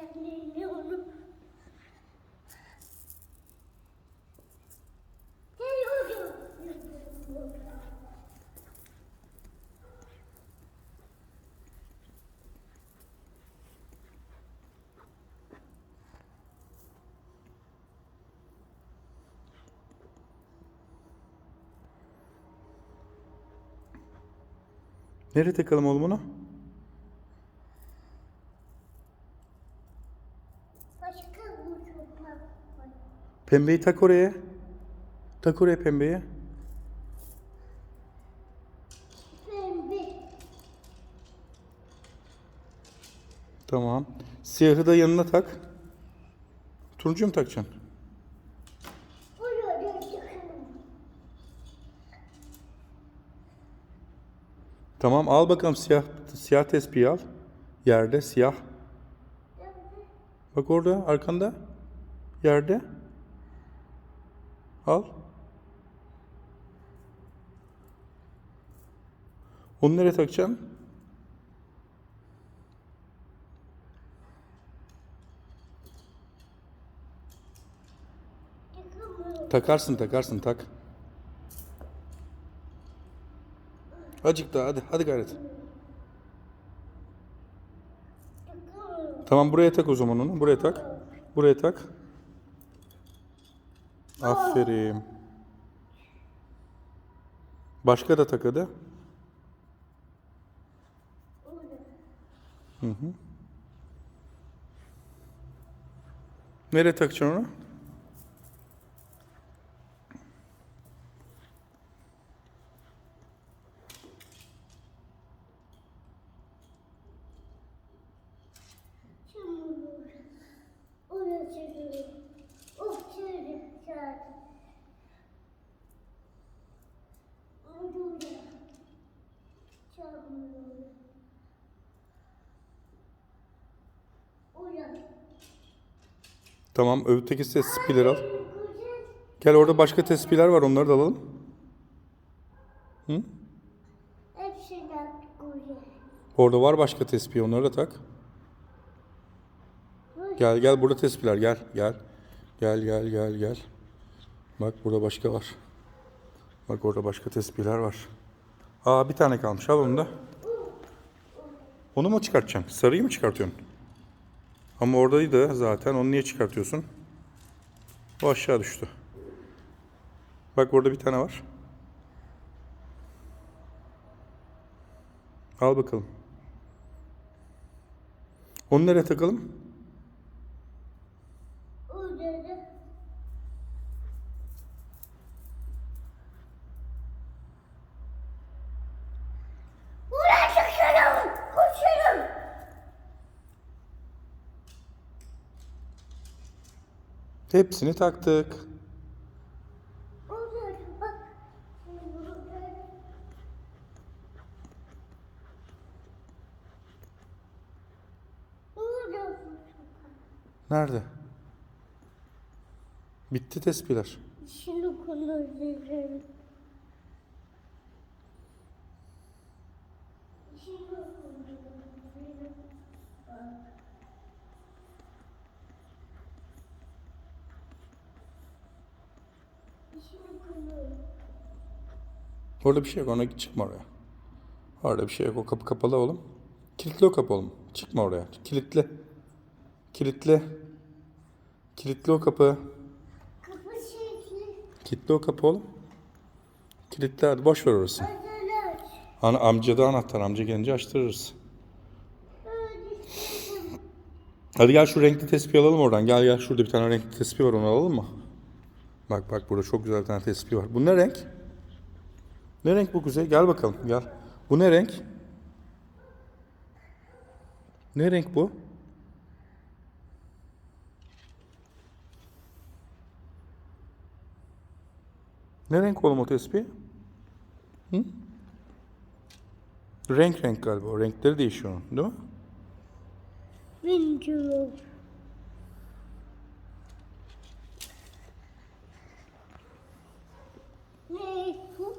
Kendini. Nereye takalım oğlum onu? Başka bu çocuklar var. Pembeyi tak oraya. Tak oraya pembeyi. Pembe. Tamam. Siyahı da yanına tak. Turuncuyu mu takacaksın? Tamam al bakalım siyah siyah tespihi al. Yerde siyah. Bak orada arkanda. Yerde. Al. Onu nereye takacaksın? Takarsın takarsın tak. Acık daha hadi hadi gayret. Tamam buraya tak o zaman onu. Buraya tak. Buraya tak. Aferin. Başka da tak. Hı hı. Nereye takacaksın onu? Tamam öteki tespihleri al. Gel orada başka tespihler var onları da alalım. Hı? Orada var başka tespih onları da tak. Gel gel burada tespihler gel gel. Gel gel gel gel. Bak burada başka var. Bak orada başka tespihler var. Aa bir tane kalmış al onu da. Onu mu çıkartacaksın? Sarıyı mı çıkartıyorsun? Ama oradaydı zaten onu niye çıkartıyorsun? O aşağı düştü. Bak orada bir tane var. Al bakalım. Onu nereye takalım? Orada da. Buraya çıkıyorum. Koşuyorum. Hepsini taktık. Nerede? Bitti tespihler. Şimdi konuşacağım. Şimdi konuşacağım. Şimdi konuşacağım. Orada bir şey yok. Ona çıkma oraya. Orada bir şey yok. O kapı kapalı oğlum. Kilitli o kapı oğlum. Çıkma oraya. Kilitli. Kilitli. Kilitli o kapı. Kapı şekli. Kilitli o kapı oğlum. Kilitli hadi boş ver orası. Ana, amcada anahtar. Amca gelince açtırırız. Hadi gel şu renkli tespih alalım oradan. Gel gel şurada bir tane renkli tespih var onu alalım mı? Bak bak burada çok güzel bir tane tespih var. Bu ne renk? Ne renk bu Kuzey? Gel bakalım gel. Bu ne renk? Ne renk bu? Ne renk oğlum o tespih? Hı? Renk renk galiba. O renkleri değişiyor değil mi? Bilmiyorum. Ne bu?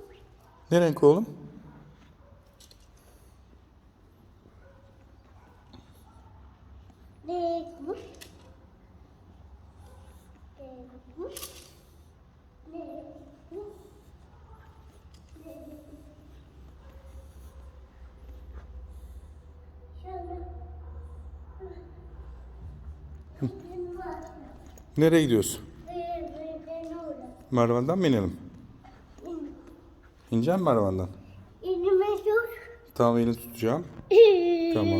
Ne renk oğlum? Ne kuş? Ne kuş? Ne kuş? Ne kuş? Şöyle. Benim var. Nereye gidiyorsun? Böyle böyle orada. Merdivenden mi? İneceğim merdivandan. İnime dur. Tamam elini tutacağım. Tamam.